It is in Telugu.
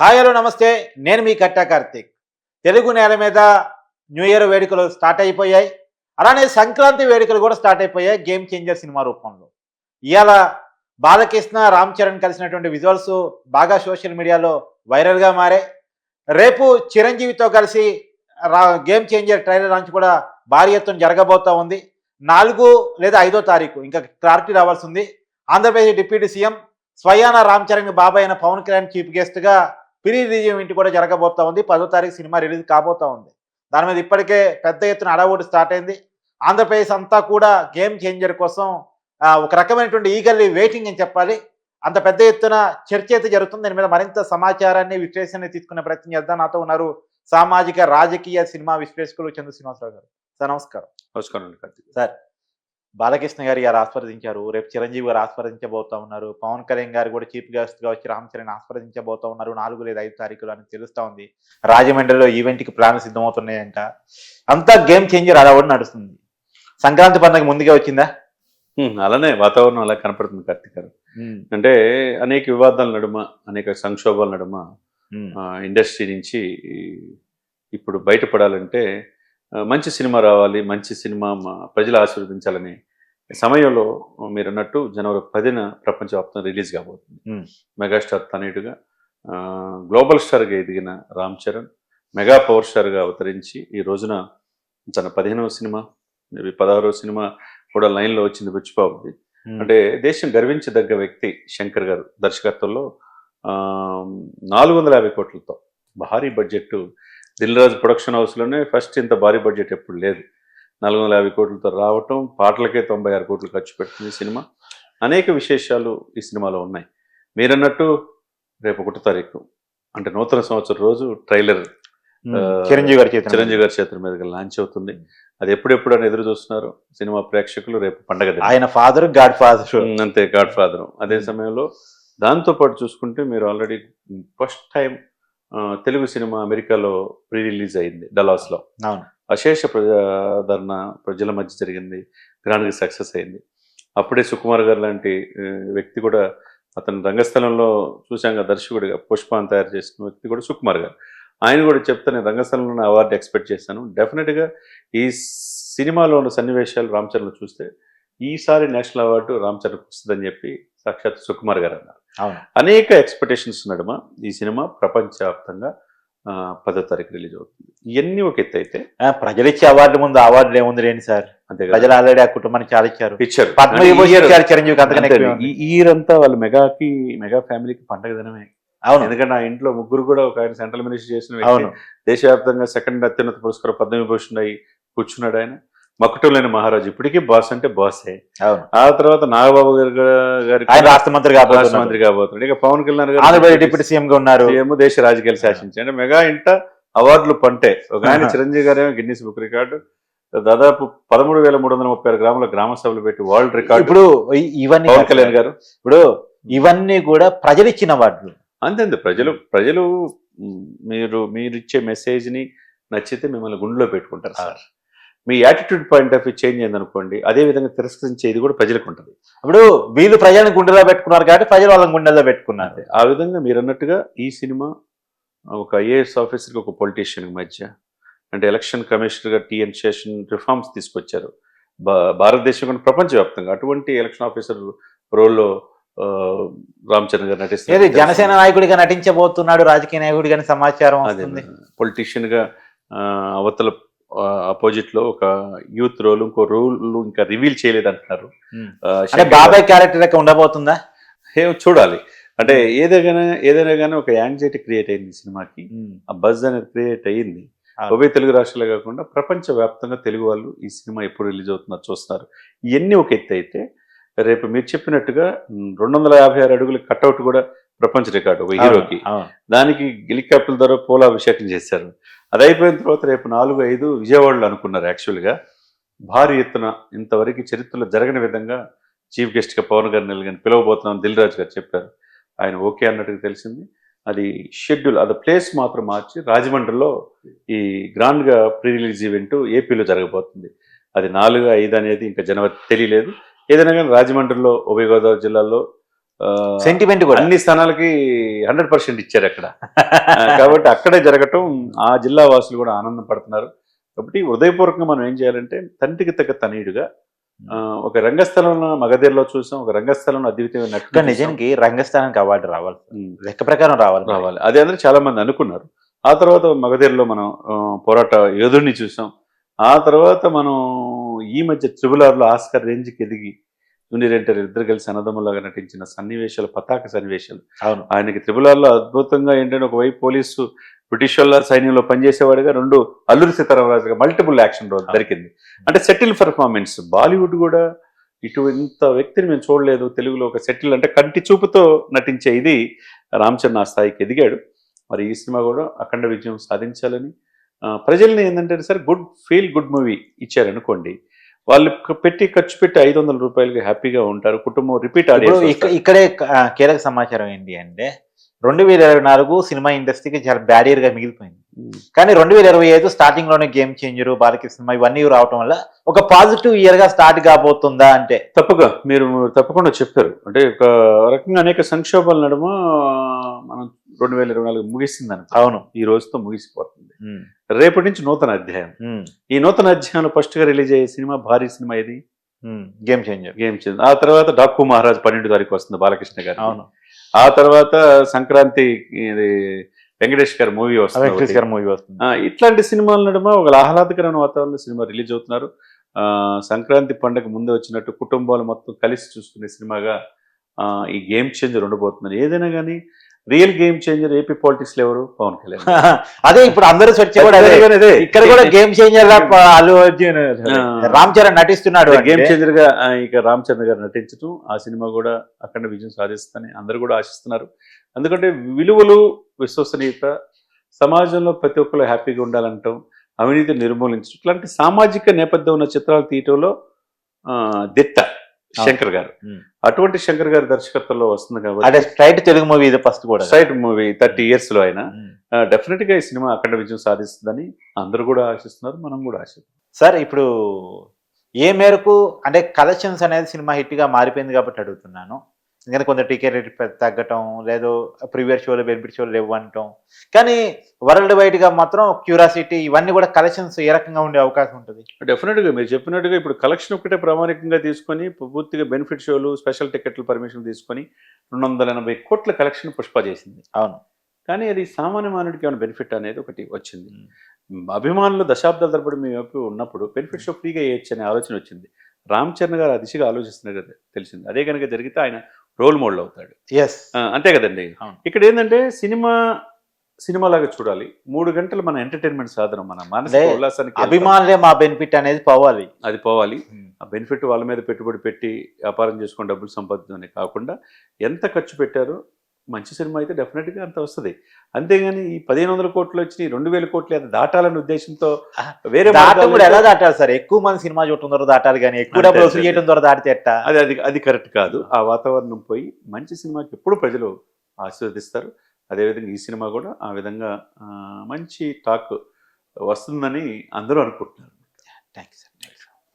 హాయ్ హలో నమస్తే. నేను మీ కట్టా కార్తీక్. తెలుగు నేల మీద న్యూ ఇయర్ వేడుకలు స్టార్ట్ అయిపోయాయి. అలానే సంక్రాంతి వేడుకలు కూడా స్టార్ట్ అయిపోయాయి గేమ్ చేంజర్ సినిమా రూపంలో. ఇవాళ బాలకృష్ణ రామ్ చరణ్ కలిసినటువంటి విజువల్స్ బాగా సోషల్ మీడియాలో వైరల్గా మారాయి రేపు చిరంజీవితో కలిసి రా గేమ్ చేంజర్ ట్రైలర్ లాంచ్ కూడా భారీ ఎత్తున జరగబోతూ ఉంది. నాలుగు లేదా ఐదో తారీఖు ఇంకా క్లారిటీ రావాల్సి ఉంది. ఆంధ్రప్రదేశ్ డిప్యూటీ సీఎం స్వయాన రామ్ చరణ్ బాబాయ్ అయిన పవన్ కళ్యాణ్ చీఫ్ గెస్ట్గా ప్రీ రిలీజ్ ఈవెంట్ కూడా జరగబోతా ఉంది. పదో తారీఖు సినిమా రిలీజ్ కాబోతా ఉంది. దాని మీద ఇప్పటికే పెద్ద ఎత్తున అడవుడు స్టార్ట్ అయింది. ఆంధ్రప్రదేశ్ అంతా కూడా గేమ్ చేంజర్ కోసం ఒక రకమైనటువంటి ఈగల్లీ వెయిటింగ్ అని చెప్పాలి. అంత పెద్ద ఎత్తున చర్చ అయితే జరుగుతుంది. దీని మీద మరింత సమాచారాన్ని విశ్లేషణ తీసుకునే ప్రయత్నం చేద్దాం. నాతో ఉన్నారు సామాజిక రాజకీయ సినిమా విశ్లేషకులు చంద్ర శ్రీనివాసరావు గారు. సార్ నమస్కారం. నమస్కారం సార్ బాలకృష్ణ గారు గారు ఆస్వాదించారు. రేపు చిరంజీవి గారు ఆస్వాదించబోతా ఉన్నారు. పవన్ కళ్యాణ్ గారు కూడా చీఫ్ గెస్ట్గా వచ్చి రామ్ చరణ్ ఆస్వాదించబోతా ఉన్నారు. నాలుగు లేదా ఐదు తారీఖులు అని తెలుస్తా ఉంది. రాజమండ్రిలో ఈవెంట్కి ప్లాన్ సిద్ధమవుతున్నాయంట. అంతా గేమ్ చేంజర్ అలా కూడా నడుస్తుంది. సంక్రాంతి పండుగ ముందుగా వచ్చిందా? అలానే వాతావరణం అలా కనపడుతుంది కార్తీక్ గారు. అంటే అనేక వివాదాల నడుమ అనేక సంక్షోభాల నడుమ ఇండస్ట్రీ నుంచి ఇప్పుడు బయటపడాలంటే మంచి సినిమా రావాలి మంచి సినిమా ప్రజలు ఆశీర్వదించాలని సమయంలో మీరు అన్నట్టు జనవరి పదిన ప్రపంచవ్యాప్తంగా రిలీజ్ కాబోతుంది. మెగాస్టార్ తనయుడుగా ఆ, గ్లోబల్ స్టార్గా ఎదిగిన రామ్ చరణ్ మెగా పవర్ స్టార్గా అవతరించి ఈ రోజున తన పదిహేనవ సినిమా మేబీ పదహారవ సినిమా కూడా లైన్లో వచ్చింది బుచ్చిబాబుది. అంటే దేశం గర్వించదగ్గ వ్యక్తి శంకర్ గారు దర్శకత్వంలో నాలుగు వందల యాభై కోట్లతో భారీ బడ్జెట్ దిల్ రాజు ప్రొడక్షన్ హౌస్లోనే ఫస్ట్ ఇంత భారీ బడ్జెట్ ఎప్పుడు లేదు. నాలుగు వందల యాభై కోట్లతో రావటం పాటలకే తొంభై ఆరు కోట్లు ఖర్చు పెడుతుంది సినిమా. అనేక విశేషాలు ఈ సినిమాలో ఉన్నాయి. మీరన్నట్టు రేపు ఒకటో తారీఖు అంటే నూతన సంవత్సరం రోజు ట్రైలర్ చిరంజీవి గారి చేత చిరంజీవి గారి చేతుల మీదుగా లాంచ్ అవుతుంది. అది ఎప్పుడెప్పుడు అని ఎదురు చూస్తున్నారు సినిమా ప్రేక్షకులు రేపు పండగ. ఆయన ఫాదర్ గాడ్ ఫాదర్ అంతే గాడ్ ఫాదర్ అదే సమయంలో దాంతో పాటు చూసుకుంటే మీరు already first time Telugu cinema అమెరికాలో ప్రీ రిలీజ్ అయింది డలాస్లో. అవును. అశేష ప్రజాదరణ ప్రజల మధ్య జరిగింది. గ్రాండ్గా సక్సెస్ అయింది. అప్పుడే సుకుమార్ గారు లాంటి వ్యక్తి కూడా అతను రంగస్థలంలో చూశాం కదా దర్శకుడిగా పుష్పాన్ని తయారు చేసిన వ్యక్తి కూడా సుకుమార్ గారు. ఆయన కూడా చెప్తే నేను రంగస్థలంలో అవార్డు ఎక్స్పెక్ట్ చేశాను. డెఫినెట్గా ఈ సినిమాలో ఉన్న సన్నివేశాలు రామ్ చరణ్ చూస్తే ఈసారి నేషనల్ అవార్డు రామ్ చరణ్కి వస్తుందని చెప్పి సాక్షాత్ సుకుమార్ గారు అన్నారు. అనేక ఎక్స్పెక్టేషన్స్ నడుమ ఈ సినిమా ప్రపంచవ్యాప్తంగా. పదో తారీఖు రిలీజ్ అవుతుంది. ఇవన్నీ ఒక ఎత్తు అయితే ఆ, ప్రజలు ఇచ్చే అవార్డు ముందు అవార్డులు ఏముంది లేండి సార్? అంతే ప్రజలు ఆల్రెడీ ఆ కుటుంబానికి చాలా ఇచ్చారు. ఇచ్చారు పద్మ కానీ ఈ విభూషణ్ year- ఇచ్చారు చిరంజీవికి అంతకన్నా అంతే, ఎక్కువ ఉంది. ఈ ఇయర్ అంతా వాళ్ళ మెగాకి మెగా ఫ్యామిలీకి పండగ దినమే. అవును. ఎందుకంటే ఆ ఇంట్లో ముగ్గురు కూడా ఒక ఆయన సెంట్రల్ మినిస్టర్ చేసిన అవును. దేశవ్యాప్తంగా సెకండ్ అత్యున్నత పురస్కారం పద్మవిభూషణ్ అయి కూర్చున్నాడు ఆయన. మకుటంలేని మహారాజు ఇప్పటికీ బాస్ అంటే బాసే. ఆ తర్వాత నాగబాబు గారు గారి రాష్ట్ర మంత్రి రాష్ట్ర మంత్రి కాబోతున్నాడు. ఇక పవన్ కళ్యాణ్ ఆంధ్రప్రదేశ్ డిప్యూటీ సీఎం గా ఉన్నారు. సీఎం దేశ రాజకీయాలు శాసించి అంటే మెగా ఇంట అవార్డులు పంటే. ఒక ఆయన. చిరంజీవి గారేమో గిన్నీస్ బుక్ రికార్డు. దాదాపు పదమూడు వేల మూడు వందల ముప్పై ఆరు గ్రాముల గ్రామ సభలు పెట్టి వరల్డ్ రికార్డు. ఇప్పుడు ఇవన్నీ పవన్ కళ్యాణ్ గారు. ఇప్పుడు ఇవన్నీ కూడా ప్రజలు ఇచ్చిన అవార్డులు. అంతే అంతే. ప్రజలు ప్రజలు మీరు మీరు ఇచ్చే మెసేజ్ని నచ్చితే మిమ్మల్ని గుండెలో పెట్టుకుంటారు sir. Me attitude point of view change అయింది అనుకోండి అదే విధంగా తిరస్కరించేది కూడా ప్రజలకు ఉంటుంది. ఇప్పుడు వీళ్ళు ప్రజలను గుండెలో పెట్టుకున్నారు కాబట్టి ప్రజలు వాళ్ళని గుండెల్లో పెట్టుకున్నారు. ఆ విధంగా మీరు అన్నట్టుగా ఈ సినిమా ఒక ఐఏఎస్ ఆఫీసర్కి ఒక పొలిటీషియన్ మధ్య అంటే ఎలక్షన్ కమిషనర్గా టీఎన్ శేషన్ రిఫార్మ్స్ తీసుకొచ్చారు. భారతదేశం కానీ ప్రపంచవ్యాప్తంగా అటువంటి ఎలక్షన్ ఆఫీసర్ రోల్లో ఆ, రామ్ చరణ్ గారు నటిస్తారు జనసేన నాయకుడిగా నటించబోతున్నాడు రాజకీయ నాయకుడిగా సమాచారం అదే వస్తుంది. పొలిటీషియన్గా ఆ, అవతల అపోజిట్లో ఒక యూత్ రోల్ ఇంకో రోల్ ఇంకా రివీల్ చేయలేదు అంటున్నారు శంకర్ బాబాయ్ క్యారెక్టర్ ఉండబోతుందా? చూడాలి. అంటే ఏదైనా ఏదైనా కానీ ఒక యాంగ్జైటీ క్రియేట్ అయింది ఈ సినిమాకి. ఆ బజ్ అనేది క్రియేట్ అయ్యింది. ఉభయ తెలుగు రాష్ట్రాలే కాకుండా ప్రపంచ వ్యాప్తంగా తెలుగు వాళ్ళు ఈ సినిమా ఎప్పుడు రిలీజ్ అవుతుందో చూస్తున్నారు. ఇవన్నీ ఒక ఎత్తు అయితే రేపు మీరు చెప్పినట్టుగా రెండు వందల యాభై ఆరు అడుగుల కట్అవుట్ కూడా ప్రపంచ రికార్డు ఒక హీరోకి. దానికి హెలికాప్టర్ ద్వారా పోలాభిషేకం చేశారు. అది అయిపోయిన తర్వాత రేపు నాలుగు ఐదు విజయవాడలో అనుకున్నారు యాక్చువల్గా. భారీ ఎత్తున ఇంతవరకు చరిత్రలో జరగని విధంగా చీఫ్ గెస్ట్గా పవన్ గారిని వెళ్ళి పిలవబోతున్నాం దిల్ రాజు గారు చెప్పారు. ఆయన ఓకే అన్నట్టుగా తెలిసింది. అది షెడ్యూల్ అది ప్లేస్ మాత్రం మార్చి రాజమండ్రిలో ఈ గ్రాండ్గా ప్రీ రిలీజ్ ఈవెంట్ ఏపీలో జరగబోతుంది. అది నాలుగు ఐదు అనేది ఇంకా జనవరి తెలియలేదు. ఏదైనా కానీ రాజమండ్రిలో ఉభయ గోదావరి జిల్లాలో సెంటిమెంట్ కూడా. అన్ని స్థానాలకి హండ్రెడ్ పర్సెంట్ ఇచ్చారు అక్కడ. కాబట్టి అక్కడే జరగటం ఆ జిల్లా వాసులు కూడా ఆనందం పడుతున్నారు. కాబట్టి హృదయపూర్వకంగా మనం ఏం చేయాలంటే తండ్రికి తగ్గ తనయుడుగా ఒక రంగస్థలంలో మగధీరలో చూసాం ఒక రంగస్థలంలో అద్వితీయమైన నటుడు. నిజానికి రంగస్థానానికి అవార్డు రావాలి లెక్క ప్రకారం రావాలి. రావాలి. అదే అందరూ చాలా మంది అనుకున్నారు. ఆ తర్వాత మగధీరలో మనం పోరాట యోధుడిని చూసాం. ఆ తర్వాత మనం ఈ మధ్య త్రిబుల్ ఆర్లో ఆస్కర్ రేంజ్కి ఎదిగి జూనియర్ ఎన్టీఆర్ ఇద్దరు కలిసి అన్నదమ్ములాగా నటించిన సన్నివేశాలు పతాక సన్నివేశాలు. అవును. ఆయనకి త్రిబుల్ ఆర్లో అద్భుతంగా ఏంటంటే ఒకవైపు పోలీసు బ్రిటిష్ వాళ్ళ సైన్యంలో పనిచేసేవాడుగా రెండు అల్లూరి సీతారామరాజుగా మల్టిపుల్ యాక్షన్ రోల్ దొరికింది. అంటే సెటిల్ పర్ఫార్మెన్స్ బాలీవుడ్ కూడా ఇటు ఇంత వ్యక్తిని మేము చూడలేదు. తెలుగులో ఒక సెటిల్ అంటే కంటి చూపుతో నటించే ఇది రామ్ చరణ్ ఆ స్థాయికి ఎదిగాడు. మరి ఈ సినిమా కూడా అఖండ విజయం సాధించాలని ప్రజల్ని ఏంటంటే sir good feel good movie ఇచ్చారనుకోండి. వాళ్ళు పెట్టి ఖర్చు పెట్టి ఐదు వందల రూపాయలకి హ్యాపీగా ఉంటారు. కుటుంబం రిపీట్ ఇక్క- ఇక్కడే కీలక సమాచారం ఏంటి అంటే రెండు వేల ఇరవై నాలుగు సినిమా ఇండస్ట్రీకి చాలా బ్యారియర్గా మిగిలిపోయింది. కానీ రెండు వేల ఇరవై ఐదు స్టార్టింగ్లోనే గేమ్ చేంజర్ బాలకృష్ణ సినిమా ఇవన్నీ రావటం వల్ల ఒక పాజిటివ్ ఇయర్గా స్టార్ట్ కాబోతుందా అంటే తప్పగా మీరు తప్పకుండా చెప్పారు అంటే ఒక రకంగా అనేక సంక్షోభాల నడుమ మనం రెండు వేల ఇరవై నాలుగు ముగిసిందని అవును. ఈ రోజుతో ముగిసిపోతుంది. రేపటి నుంచి నూతన అధ్యాయం. ఈ నూతన అధ్యాయంలో ఫస్ట్గా రిలీజ్ అయ్యే సినిమా భారీ సినిమా ఇది గేమ్ చేంజర్ గేమ్ చేంజ్ ఆ తర్వాత డాకు మహారాజ్ పన్నెండు తారీఖు వస్తుంది బాలకృష్ణ గారు అవును. ఆ తర్వాత సంక్రాంతి ఇది వెంకటేష్ గారి మూవీ వస్తుంది వెంకటేష్. గారి మూవీ వస్తుంది. ఇట్లాంటి సినిమాల నడుమ ఒక ఆహ్లాదకరమైన వాతావరణంలో సినిమా రిలీజ్ అవుతున్నారు. ఆ, సంక్రాంతి పండగ ముందే వచ్చినట్టు కుటుంబాలు మొత్తం కలిసి చూసుకునే సినిమాగా ఆ, ఈ గేమ్ చేంజర్ ఉండబోతున్నారు ఏదైనా కానీ రియల్ గేమ్ చేంజర్ ఏపీ పాలిటిక్స్లో ఎవరు? పవన్ కళ్యాణ్. అదే ఇప్పుడు అందరూ చర్చ. ఇక్కడ కూడా గేమ్ చేంజర్ ప- అల్లు అర్జున్. రామ్ చరణ్ నటిస్తున్నాడు గేమ్ చేంజర్గా ఇక రామ్ చరణ్ గారు నటించడం ఆ సినిమా కూడా అఖండ విజయం సాధిస్తుందని అందరూ కూడా ఆశిస్తున్నారు. ఎందుకంటే విలువలు విశ్వసనీయత సమాజంలో ప్రతి ఒక్కరు హ్యాపీగా ఉండాలంటాం అవినీతి నిర్మూలించడం ఇట్లాంటి సామాజిక నేపథ్యం ఉన్న చిత్రాలు తీయటంలో దిట్ట. శంకర్ గారు. అటువంటి శంకర్ గారి దర్శకత్వంలో వస్తుంది అదే కాబట్టి స్ట్రైట్ తెలుగు మూవీ ఇది ఫస్ట్ కూడా. సైడ్ మూవీ థర్టీ ఇయర్స్లో అయినా. డెఫినెట్గా ఈ సినిమా అఖండ విజయం సాధిస్తుందని అందరూ కూడా ఆశిస్తున్నారు మనం కూడా ఆశిస్తున్నాం. సార్ ఇప్పుడు ఏ మేరకు అంటే కలెక్షన్స్ అనేది సినిమా హిట్గా మారిపోయింది కాబట్టి అడుగుతున్నాను. ఎందుకంటే కొంత టికెట్ రేట్ తగ్గటం లేదు ప్రీవియస్ షోలు బెనిఫిట్ షోలు లేవు అనటం కానీ వరల్డ్ వైడ్గా మాత్రం క్యూరాసిటీ ఇవన్నీ కూడా కలెక్షన్స్ ఏ రకంగా ఉండే అవకాశం ఉంటుంది? డెఫినెట్గా మీరు చెప్పినట్టుగా ఇప్పుడు కలెక్షన్ ఒకటే ప్రామాణికంగా తీసుకొని పూర్తిగా బెనిఫిట్ షోలు స్పెషల్ టికెట్లు పర్మిషన్ తీసుకొని రెండు వందల ఎనభై కోట్ల కలెక్షన్ పుష్ప చేసింది. అవును. కానీ అది సామాన్య మానవుడికి ఏమైనా బెనిఫిట్ అనేది ఒకటి వచ్చింది. అభిమానులు దశాబ్దాల తరబడి మీ వైపు ఉన్నప్పుడు బెనిఫిట్ షో ఫ్రీగా వేయచ్చు అనే ఆలోచన వచ్చింది. రామ్ చరణ్ గారు ఆ దిశగా ఆలోచిస్తున్నది తెలిసింది. అదే కనుక జరిగితే ఆయన రోల్ మోడల్ అవుతాడు. ఎస్ అంతే కదండి. ఇక్కడ ఏంటంటే సినిమా సినిమా లాగా చూడాలి. మూడు గంటలు మన ఎంటర్టైన్మెంట్ సాధనం మన ఉల్లాసానికి అభిమానులే మా బెనిఫిట్ అనేది పోవాలి. అది పోవాలి. ఆ బెనిఫిట్ వాళ్ళ మీద పెట్టుబడి పెట్టి వ్యాపారం చేసుకొని డబ్బులు సంపాదించడమే కాకుండా ఎంత ఖర్చు పెట్టారో మంచి సినిమా అయితే డెఫినెట్గా అంత వస్తుంది. అంతేగాని ఈ పదిహేను వందల కోట్లు వచ్చి రెండు వేల కోట్లు అది దాటాలనే ఉద్దేశంతో వేరే కూడా ఎలా దాటాలి సార్? ఎక్కువ మంది సినిమా చూడటం ద్వారా దాటాలి కానీ ఎక్కువ డబ్బులు వసూలు. చేయడం ద్వారా దాటితే ఎట్టా? అది అది అది కరెక్ట్ కాదు. ఆ. వాతావరణం పోయి మంచి సినిమాకి ఎప్పుడు ప్రజలు ఆశీర్వదిస్తారు. అదేవిధంగా ఈ సినిమా కూడా ఆ విధంగా మంచి టాక్ వస్తుందని అందరూ అనుకుంటున్నారు. Thank you sir.